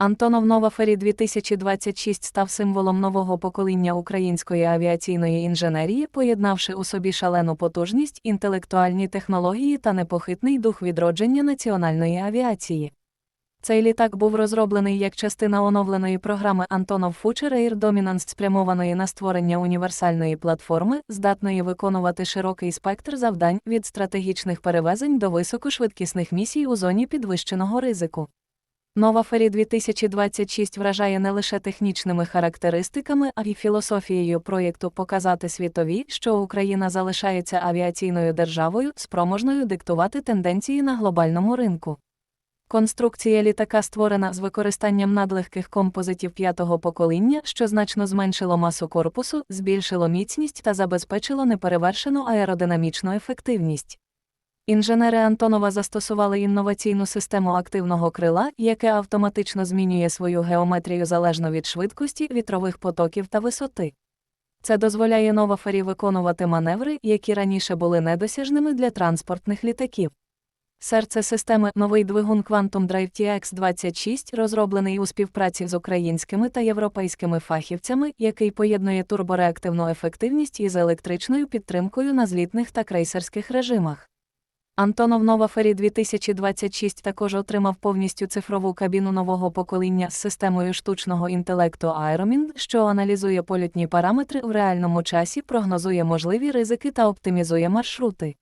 Антонов Новафері 2026 став символом нового покоління української авіаційної інженерії, поєднавши у собі шалену потужність, інтелектуальні технології та непохитний дух відродження національної авіації. Цей літак був розроблений як частина оновленої програми Antonov Future Air Dominance, спрямованої на створення універсальної платформи, здатної виконувати широкий спектр завдань від стратегічних перевезень до високошвидкісних місій у зоні підвищеного ризику. Нова Фері 2026 вражає не лише технічними характеристиками, а й філософією проєкту показати світові, що Україна залишається авіаційною державою, спроможною диктувати тенденції на глобальному ринку. Конструкція літака створена з використанням надлегких композитів п'ятого покоління, що значно зменшило масу корпусу, збільшило міцність та забезпечило неперевершену аеродинамічну ефективність. Інженери Антонова застосували інноваційну систему активного крила, яке автоматично змінює свою геометрію залежно від швидкості, вітрових потоків та висоти. Це дозволяє Новафері виконувати маневри, які раніше були недосяжними для транспортних літаків. Серце системи новий двигун Quantum Drive TX26, розроблений у співпраці з українськими та європейськими фахівцями, який поєднує турбореактивну ефективність із електричною підтримкою на злітних та крейсерських режимах. Антонов Нова Фері 2026 також отримав повністю цифрову кабіну нового покоління з системою штучного інтелекту Aeromin, що аналізує польотні параметри у реальному часі, прогнозує можливі ризики та оптимізує маршрути.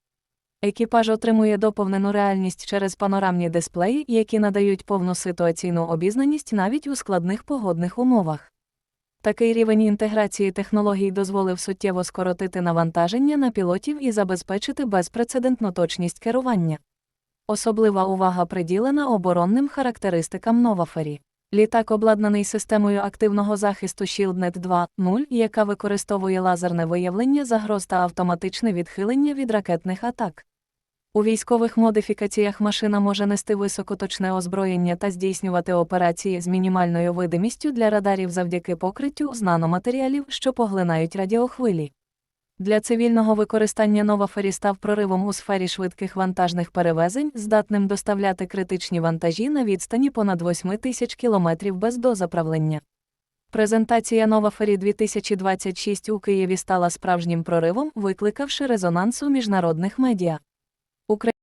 Екіпаж отримує доповнену реальність через панорамні дисплеї, які надають повну ситуаційну обізнаність навіть у складних погодних умовах. Такий рівень інтеграції технологій дозволив суттєво скоротити навантаження на пілотів і забезпечити безпрецедентну точність керування. Особлива увага приділена оборонним характеристикам Новафері. Літак обладнаний системою активного захисту ShieldNet 2.0, яка використовує лазерне виявлення загроз та автоматичне відхилення від ракетних атак. У військових модифікаціях машина може нести високоточне озброєння та здійснювати операції з мінімальною видимістю для радарів завдяки покриттю з наноматеріалів, що поглинають радіохвилі. Для цивільного використання Новафері став проривом у сфері швидких вантажних перевезень, здатним доставляти критичні вантажі на відстані понад 8 тисяч кілометрів без дозаправлення. Презентація Новафері 2026 у Києві стала справжнім проривом, викликавши резонанс у міжнародних медіа. України.